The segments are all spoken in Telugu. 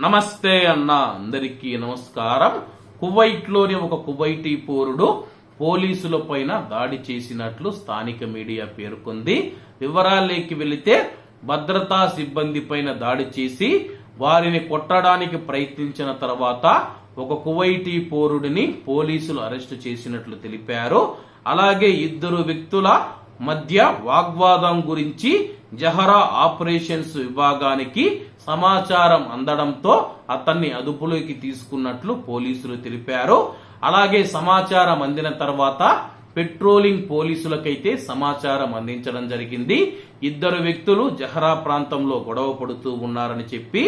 నమస్తే అన్న అందరికీ నమస్కారం. కువైట్లోని ఒక కువైటీ పౌరుడు పోలీసుల పైన దాడి చేసినట్లు స్థానిక మీడియా పేర్కొంది. వివరాల్లోకి వెళితే భద్రతా సిబ్బంది పైన దాడి చేసి వారిని కొట్టడానికి ప్రయత్నించిన తర్వాత ఒక కువైటీ పౌరుడిని పోలీసులు అరెస్టు చేసినట్లు తెలిపారు. అలాగే ఇద్దరు వ్యక్తుల మధ్య వాగ్వాదం గురించి జహరా ఆపరేషన్స్ విభాగానికి సమాచారం అందడంతో అతన్ని అదుపులోకి తీసుకున్నట్లు పోలీసులు తెలిపారు. అలాగే సమాచారం అందిన తర్వాత పెట్రోలింగ్ పోలీసులకైతే సమాచారం అందించడం జరిగింది. ఇద్దరు వ్యక్తులు జహరా ప్రాంతంలో గొడవ పడుతూ ఉన్నారని చెప్పి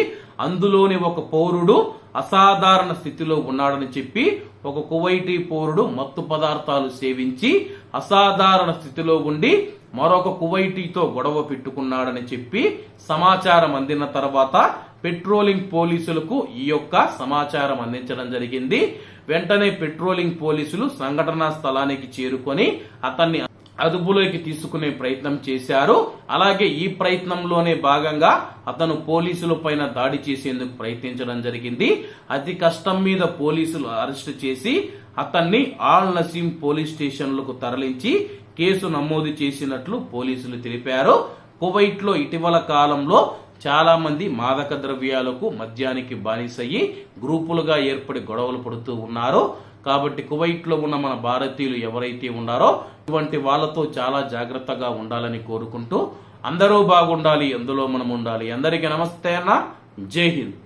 అందులోని ఒక పౌరుడు అసాధారణ స్థితిలో ఉన్నాడని చెప్పి ఒక కువైటీ పౌరుడు మత్తు పదార్థాలు సేవించి అసాధారణ స్థితిలో ఉండి మరొక కువైటీతో గొడవ పెట్టుకున్నాడని చెప్పి సమాచారం అందిన తర్వాత పెట్రోలింగ్ పోలీసులకు ఈ యొక్క సమాచారం అందించడం జరిగింది. వెంటనే పెట్రోలింగ్ పోలీసులు సంఘటనా స్థలానికి చేరుకొని అతన్ని అదుపులోకి తీసుకునే ప్రయత్నం చేశారు. అలాగే ఈ ప్రయత్నంలోనే భాగంగా అతను పోలీసుల పైన దాడి చేసేందుకు ప్రయత్నించడం జరిగింది. అతి కష్టం మీద పోలీసులు అరెస్ట్ చేసి అతన్ని ఆల్ నసీం పోలీస్ స్టేషన్లకు తరలించి కేసు నమోదు చేసినట్లు పోలీసులు తెలిపారు. కువైట్లో ఇటీవల కాలంలో చాలా మంది మాదక ద్రవ్యాలకు మద్యానికి బానిసయ్యి గ్రూపులుగా ఏర్పడి గొడవలు పడుతూ ఉన్నారు. కాబట్టి కువైట్లో ఉన్న మన భారతీయులు ఎవరైతే ఉన్నారో ఇటువంటి వాళ్ళతో చాలా జాగ్రత్తగా ఉండాలని కోరుకుంటూ అందరూ బాగుండాలి ఎందులో మనం ఉండాలి. అందరికీ నమస్తే అన్న. జై హింద్.